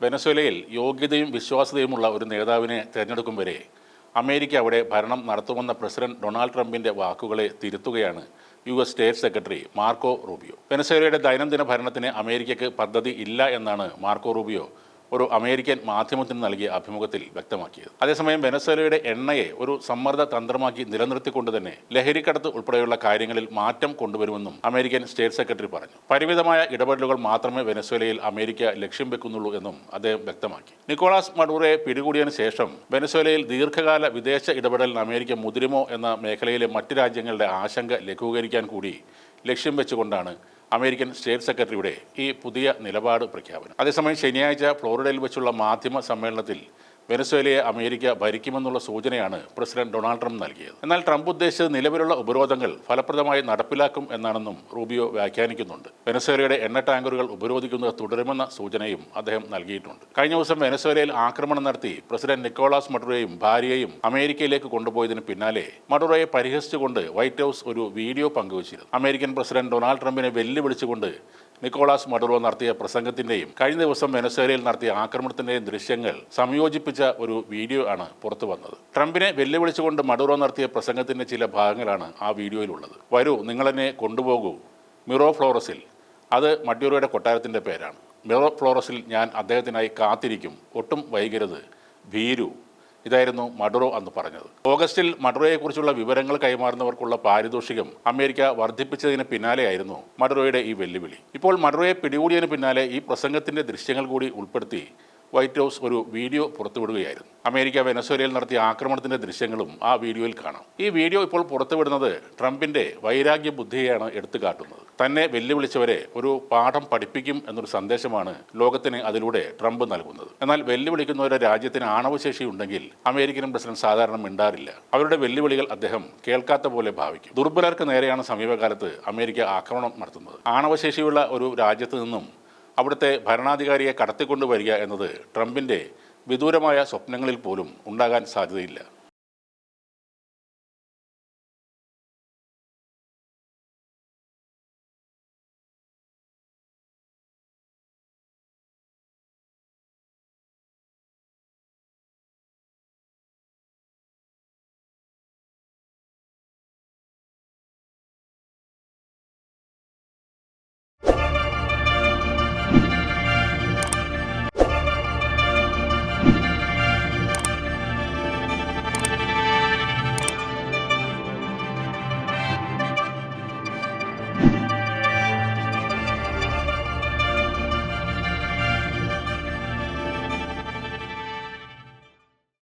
വെനസ്വേലയിൽ യോഗ്യതയും വിശ്വാസ്യതയുമുള്ള ഒരു നേതാവിനെ തിരഞ്ഞെടുക്കും വരെ അമേരിക്ക അവിടെ ഭരണം നടത്തുമെന്ന പ്രസിഡന്റ് ഡൊണാൾഡ് ട്രംപിന്റെ വാക്കുകളെ തിരുത്തുകയാണ് U S state secretary Marco Rubio. വെനസ്വേലയുടെ ദൈനംദിന ഭരണത്തിന് അമേരിക്കയ്ക്ക് പദ്ധതി ഇല്ല എന്നാണ് മാർക്കോ റൂബിയോ ഒരു അമേരിക്കൻ മാധ്യമത്തിന് നൽകിയ അഭിമുഖത്തിൽ വ്യക്തമാക്കിയത്. അതേസമയം വെനസ്വേലയുടെ എണ്ണയെ ഒരു സമ്മർദ്ദ തന്ത്രമാക്കി നിലനിർത്തിക്കൊണ്ട് തന്നെ ലഹരിക്കടത്ത് ഉൾപ്പെടെയുള്ള കാര്യങ്ങളിൽ മാറ്റം കൊണ്ടുവരുമെന്നും അമേരിക്കൻ സ്റ്റേറ്റ് സെക്രട്ടറി പറഞ്ഞു. പരിമിതമായ ഇടപെടലുകൾ മാത്രമേ വെനസ്വേലയിൽ അമേരിക്ക ലക്ഷ്യം വെക്കുന്നുള്ളൂ എന്നും അദ്ദേഹം വ്യക്തമാക്കി. നിക്കോളാസ് മഡൂറെ പിടികൂടിയതിനു ശേഷം വെനസ്വേലയിൽ ദീർഘകാല വിദേശ ഇടപെടലിന് അമേരിക്ക മുതിരുമോ എന്ന മേഖലയിലെ മറ്റു രാജ്യങ്ങളുടെ ആശങ്ക ലഘൂകരിക്കാൻ കൂടി ലക്ഷ്യം വെച്ചുകൊണ്ടാണ് അമേരിക്കൻ സ്റ്റേറ്റ് സെക്രട്ടറിയുടെ ഈ പുതിയ നിലപാട് പ്രഖ്യാപനം. അതേസമയം ശനിയാഴ്ച ഫ്ലോറിഡയിൽ വെച്ചുള്ള മാധ്യമ സമ്മേളനത്തിൽ വെനസ്വേലയെ അമേരിക്ക ഭരിക്കുമെന്നുള്ള സൂചനയാണ് പ്രസിഡന്റ് ഡൊണാൾഡ് ട്രംപ് നൽകിയത്. എന്നാൽ ട്രംപ് ഉദ്ദേശിച്ച നിലവിലുള്ള ഉപരോധങ്ങൾ ഫലപ്രദമായി നടപ്പിലാക്കും എന്നാണെന്നും റൂബിയോ വ്യാഖ്യാനിക്കുന്നുണ്ട്. വെനസ്വേലയുടെ എണ്ണ ടാങ്കറുകൾ ഉപരോധിക്കുന്നത് തുടരുമെന്ന സൂചനയും അദ്ദേഹം നൽകിയിട്ടുണ്ട്. കഴിഞ്ഞ ദിവസം വെനസ്വേലയിൽ ആക്രമണം നടത്തി പ്രസിഡന്റ് നിക്കോളാസ് മഡുറയെയും ഭാര്യയെയും അമേരിക്കയിലേക്ക് കൊണ്ടുപോയതിന് പിന്നാലെ മഡുറയെ പരിഹസിച്ചുകൊണ്ട് വൈറ്റ് ഹൗസ് ഒരു വീഡിയോ പങ്കുവച്ചിരുന്നു. അമേരിക്കൻ പ്രസിഡന്റ് ഡൊണാൾഡ് ട്രംപിനെ വെല്ലുവിളിച്ചുകൊണ്ട് നിക്കോളാസ് മഡുറോ നടത്തിയ പ്രസംഗത്തിന്റെയും കഴിഞ്ഞ ദിവസം വെനസ്വേലയിൽ നടത്തിയ ആക്രമണത്തിന്റെയും ദൃശ്യങ്ങൾ സംയോജിപ്പിച്ച ഒരു വീഡിയോ ആണ് പുറത്തു വന്നത്. ട്രംപിനെ വെല്ലുവിളിച്ചുകൊണ്ട് മഡുറോ നടത്തിയ പ്രസംഗത്തിന്റെ ചില ഭാഗങ്ങളാണ് ആ വീഡിയോയിലുള്ളത്. വരൂ നിങ്ങളെന്നെ കൊണ്ടുപോകൂ. മിറോ ഫ്ലോറസിൽ. അത് മഡ്യൂറോയുടെ കൊട്ടാരത്തിന്റെ പേരാണ്. മിറോ ഫ്ലോറസിൽ ഞാൻ അദ്ദേഹത്തിനായി കാത്തിരിക്കും. ഒട്ടും വൈകരുത്. ഭീരു. ഇതായിരുന്നു മഡുറോ അന്ന് പറഞ്ഞത്. ഓഗസ്റ്റിൽ മഡുറോയെക്കുറിച്ചുള്ള വിവരങ്ങൾ കൈമാറുന്നവർക്കുള്ള പാരിതോഷികം അമേരിക്ക വർദ്ധിപ്പിച്ചതിന് പിന്നാലെയായിരുന്നു മഡുറോയുടെ ഈ വെല്ലുവിളി. ഇപ്പോൾ മഡുറോയെ പിടികൂടിയതിന് പിന്നാലെ ഈ പ്രസംഗത്തിന്റെ ദൃശ്യങ്ങൾ കൂടി ഉൾപ്പെടുത്തി വൈറ്റ് ഹൗസ് ഒരു വീഡിയോ പുറത്തുവിടുകയായിരുന്നു. അമേരിക്ക വെനസ്വേലയിൽ നടത്തിയ ആക്രമണത്തിന്റെ ദൃശ്യങ്ങളും ആ വീഡിയോയിൽ കാണാം. ഈ വീഡിയോ ഇപ്പോൾ പുറത്തുവിടുന്നത് ട്രംപിന്റെ വൈരാഗ്യ ബുദ്ധിയെയാണ് എടുത്തു കാട്ടുന്നത് തന്നെ വെല്ലുവിളിച്ചവരെ ഒരു പാഠം പഠിപ്പിക്കും എന്നൊരു സന്ദേശമാണ് ലോകത്തിന് അതിലൂടെ ട്രംപ് നൽകുന്നത്. എന്നാൽ വെല്ലുവിളിക്കുന്നവരുടെ രാജ്യത്തിന് ആണവശേഷി ഉണ്ടെങ്കിൽ അമേരിക്കൻ പ്രസിഡന്റ് സാധാരണ മിണ്ടാറില്ല. അവരുടെ വെല്ലുവിളികൾ അദ്ദേഹം കേൾക്കാത്ത പോലെ ഭാവിക്കും. ദുർബലർക്ക് നേരെയാണ് സമീപകാലത്ത് അമേരിക്ക ആക്രമണം നടത്തുന്നത്. ആണവശേഷിയുള്ള ഒരു രാജ്യത്ത് നിന്നും അവിടുത്തെ ഭരണാധികാരിയെ കടത്തിക്കൊണ്ടുവരിക എന്നത് ട്രംപിന്റെ വിദൂരമായ സ്വപ്നങ്ങളിൽ പോലും ഉണ്ടാകാൻ സാധ്യതയില്ല.